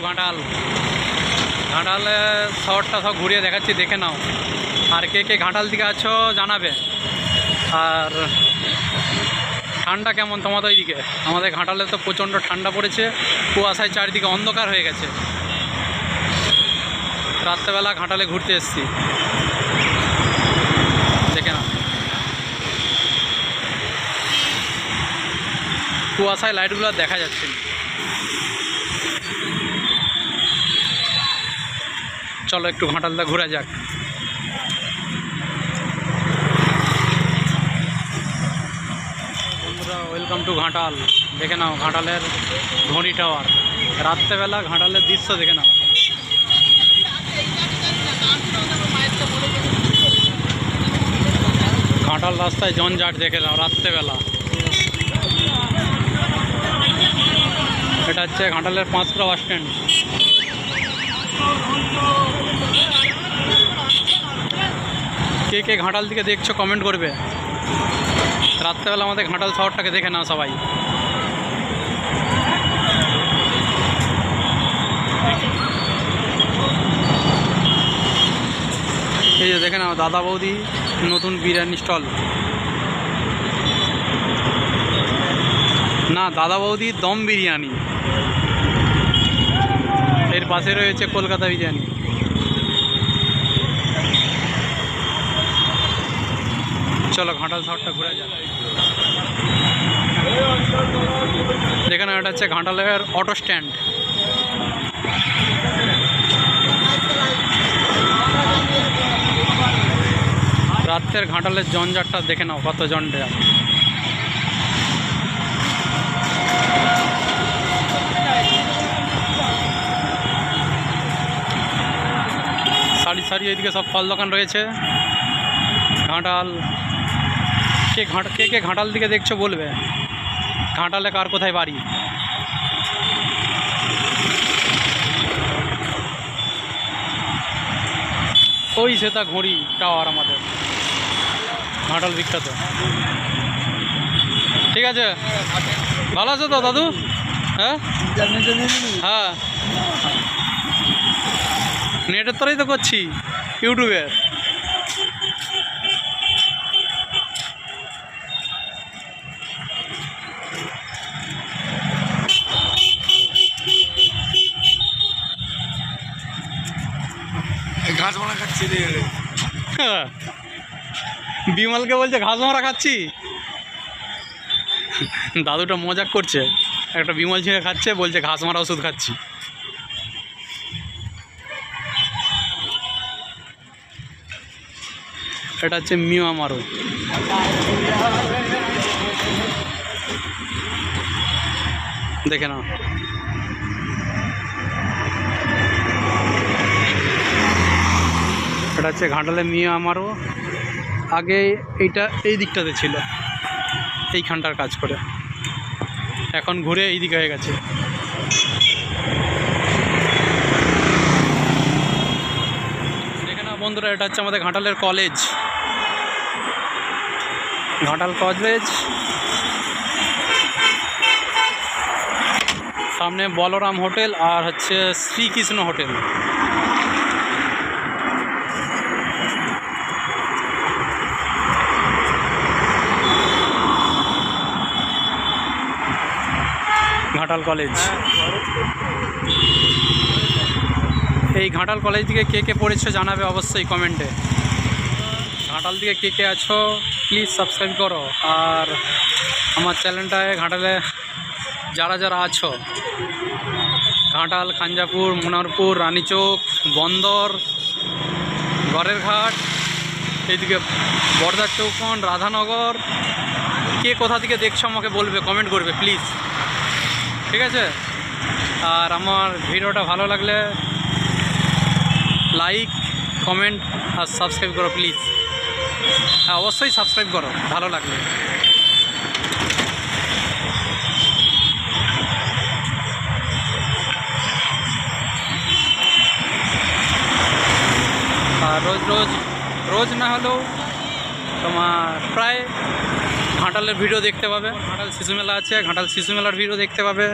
Two Ghatal. ঘাটালে শহরটা সব ঘুরিয়ে দেখাচ্ছি, দেখে নাও। আর কে কে ঘাটাল দিকে আছো জানাবে। আর ঠান্ডা কেমন তোমাদের ওইদিকে? আমাদের ঘাটালে তো প্রচণ্ড ঠান্ডা পড়েছে, কুয়াশায় চারিদিকে অন্ধকার হয়ে গেছে। রাত্রেবেলা ঘাটালে ঘুরতে এসেছি। দেখে না কুয়াশায় লাইটগুলো দেখা যাচ্ছে চলো একটু ঘাটালদা ঘোরা যাক। বন্ধুরা ওয়েলকাম টু ঘাটাল। দেখে নাও, ঘাটালের ঘড়ি টাওয়ার রাত্রেবেলা ঘাটালের দৃশ্য দেখে নাও। ঘাটাল রাস্তায় জঞ্জাট দেখে নাও, রাত্রেবেলা। এটা হচ্ছে ঘাটালের পাঁচটা বাস স্ট্যান্ড কে কে ঘাটাল থেকে দেখছ কমেন্ট করবে। রাত্রেবেলা আমাদের ঘাটাল শহরটাকে দেখে নাও সবাই। এই যে দেখে নাও, দাদা বৌদি নতুন বিরিয়ানি স্টল। না, দাদা বৌদি দম বিরিয়ানি। পাশে রয়েছে কলকাতা বিরিয়ানি। চলো ঘাটাল শহরটা ঘুরে যাক দেখে না এটা হচ্ছে ঘাটালের অটো স্ট্যান্ড রাত্রের ঘাটালের জঞ্জাটটা দেখে নাও কত জনটা সারি সারি এদিকে সব ফল দোকান রয়েছে। ঘাঁটাল। কে ঘাট কে কে ঘাঁটাল দিকে দেখছ বলবে? ঘাঁটালে কার কোথায় বাড়ি? ওই সেটা ঘড়ি টাওয়ার আমাদের। ঘাটাল বিখ্যাত ঠিক আছে? ভালো আছো তো দাদু? হ্যাঁ? হ্যাঁ। নেটের তরেই তো করছি ইউটিউবে ঘাস মারা খাচ্ছি বিমলকে বলছে ঘাস মারা খাচ্ছি। দাদুটা মজাক করছে। একটা বিমল ছিঁড়ে খাচ্ছে বলছে ঘাস মারা ওষুধ খাচ্ছি। এটা হচ্ছে মিউ আমারও দেখে নাও। এটা হচ্ছে ঘাটালে মিয়া আমারও আগে এইটা এই দিকটাতে ছিল, এইখানটার কাজ করে। এখন ঘুরে এই দিকে হয়ে গেছে। বন্ধুরা, এটা হচ্ছে আমাদের ঘাটালের কলেজ। ঘাটাল কলেজ সামনে বলরাম হোটেল আর হচ্ছে শ্রীকৃষ্ণ হোটেল। ঘাটাল কলেজ এই ঘাটাল কলেজ থেকে কে কে পড়েছো জানাবে অবশ্যই কমেন্টে ঘাটাল দিকে কে কে আছো? প্লিজ সাবস্ক্রাইব করো। আর আমার চ্যানেলটায় ঘাটালে যারা যারা আছো, ঘাটাল, খাঞ্জাপুর মনোহরপুর রানীচক, বন্দর গড়ের ঘাট, এইদিকে বর্দার চৌকন রাধানগর, কে কোথা থেকে দেখছ আমাকে বলবে কমেন্ট করবে প্লিজ ঠিক আছে? আর আমার ভিডিওটা ভালো লাগলে লাইক কমেন্ট আর সাবস্ক্রাইব করো প্লিজ হ্যাঁ অবশ্যই সাবস্ক্রাইব করো, ভালো লাগলে আর রোজ রোজ রোজ না হলেও তোমার প্রায় ঘাটালের ভিডিও দেখতে পাবে। ঘাটাল শিশু মেলা আছে, ঘাটাল শিশু মেলার ভিডিও দেখতে পাবে।